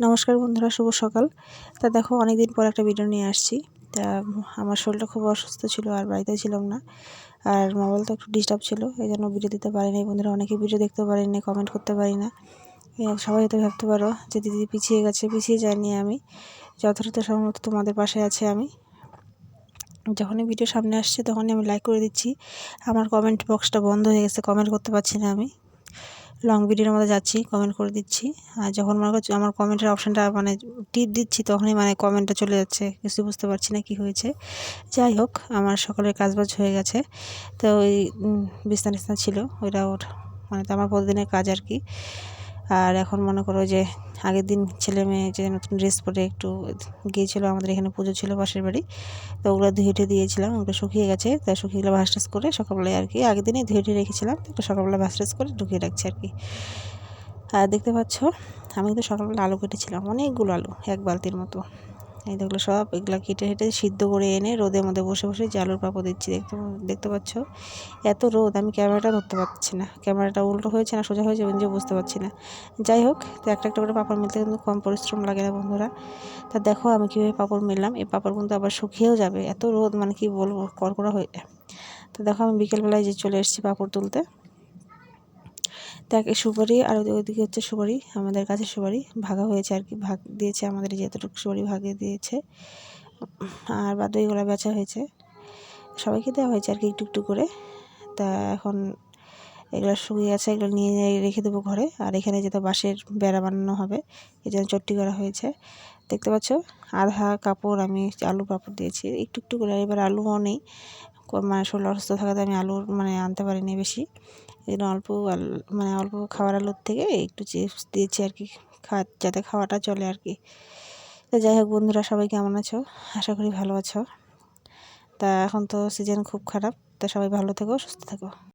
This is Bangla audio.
নমস্কার বন্ধুরা, শুভ সকাল। তা দেখো অনেক দিন পর একটা ভিডিও নিয়ে আসছি। তা আমার শরীরটা খুব অসুস্থ ছিল আর বাড়িতে ছিলাম না। আর মোবাইল তো একটু ডিস্টার্ব ছিল, এই জন্য ভিডিও দিতে পারিনি। বন্ধুরা, অনেকে ভিডিও দেখতে পারিনি কমেন্ট করতে পারি না। সবাই হয়তো ভাবতে পারো যে দিদি পিছিয়ে গেছে, পিছিয়ে যায়নি আমি। যথাযথ সম্ভবত তোমাদের পাশে আছে আমি। যখনই ভিডিও সামনে আসছে, তখনই আমি লাইক করে দিচ্ছি। আমার কমেন্ট বক্সটা বন্ধ হয়ে গেছে কমেন্ট করতে পারছি না আমি। লং ভিডিওর মধ্যে যাচ্ছি কমেন্ট করে দিচ্ছি। আর যখন মনে করছি আমার কমেন্টের অপশানটা মানে টিপ দিচ্ছি, তখনই মানে কমেন্টটা চলে যাচ্ছে। কিছু বুঝতে পারছি না কি হয়েছে। যাই হোক, আমার সকলের কাজবাজ হয়ে গেছে। তো ওই টিছনা ছিল, ওইটা ওর মানে তো আমার প্রতিদিনের কাজ আর কি। আর এখন মনে করো যে আগের দিন ছেলে মেয়ে যে নতুন ড্রেস পরে একটু গিয়েছিল, আমাদের এখানে পুজো ছিল পাশের বাড়ি, তো ওগুলো ধুয়ে উঠে দিয়েছিলাম, ওগুলো শুকিয়ে গেছে, তা শুকিয়ে গেলে ভাস টাস করে সকালবেলায় আর কি, আগের দিনে ধুয়ে উঠে রেখেছিলাম, তো সকালবেলা ভাস করে ঢুকিয়ে রাখছি আর কি। আর দেখতে পাচ্ছ, আমি কিন্তু সকালবেলা আলু কেটেছিলাম, অনেকগুলো আলু, এক বালতির মতো। এই দেখল সব, এগুলো কেটে হেঁটে সিদ্ধ করে এনে রোদের মধ্যে বসে বসে জালুর পাপড় দিচ্ছি, দেখতে দেখতে পাচ্ছ? এত রোদ, আমি ক্যামেরাটা ধরতে পারছি না। ক্যামেরাটা উল্টো হয়েছে না সোজা হয়েছে নিজেও বুঝতে পারছি না। যাই হোক, তো একটা একটা করে পাপড় মিলতে কিন্তু কম পরিশ্রম লাগে না বন্ধুরা। তা দেখো আমি কীভাবে পাপড় মিললাম, এই পাপড় কিন্তু আবার শুকিয়েও যাবে। এত রোদ মানে কি বলব, কড়কড়া হয়ে, তো দেখো আমি বিকেলবেলায় যে চলে এসেছি পাপড় তুলতে। দেখ সুপারি আর ওইদিকে হচ্ছে সুপারি, আমাদের কাছে সুপারি, ভাগা হয়েছে আর কি, ভাগ দিয়েছে আমাদের যেতটুকু সুপারি ভাগে দিয়েছে। আর বাদ বাকিগুলো বেচা হয়েছে। সবাইকে দেওয়া হয়েছে আর কি একটু একটু করে। তা এখন এগুলো শুকিয়ে আছে, এগুলো নিয়ে রেখে দেবো ঘরে। আর এখানে যেটা বাঁশের বেড়া বানানো হবে, এই জন্য চট্টি করা হয়েছে। দেখতে পাচ্ছ? আধা কাপড় আমি আলু কাপড় দিয়েছি। একটু একটু করে, এবার আলুও নেই। মানে শরীর অসুস্থ থাকাতে আমি আলুর মানে আনতে পারিনি বেশি। এই অল্প মানে অল্প খাওয়ার আলুর থেকে একটু চিপস দিয়েছি আর কি, খা, যাতে খাওয়াটা চলে আর কি। তো যাই হোক বন্ধুরা, সবাই কেমন আছো? আশা করি ভালো আছো। তা এখন তো সিজন খুব খারাপ। তা সবাই ভালো থেকো, সুস্থ থেকো।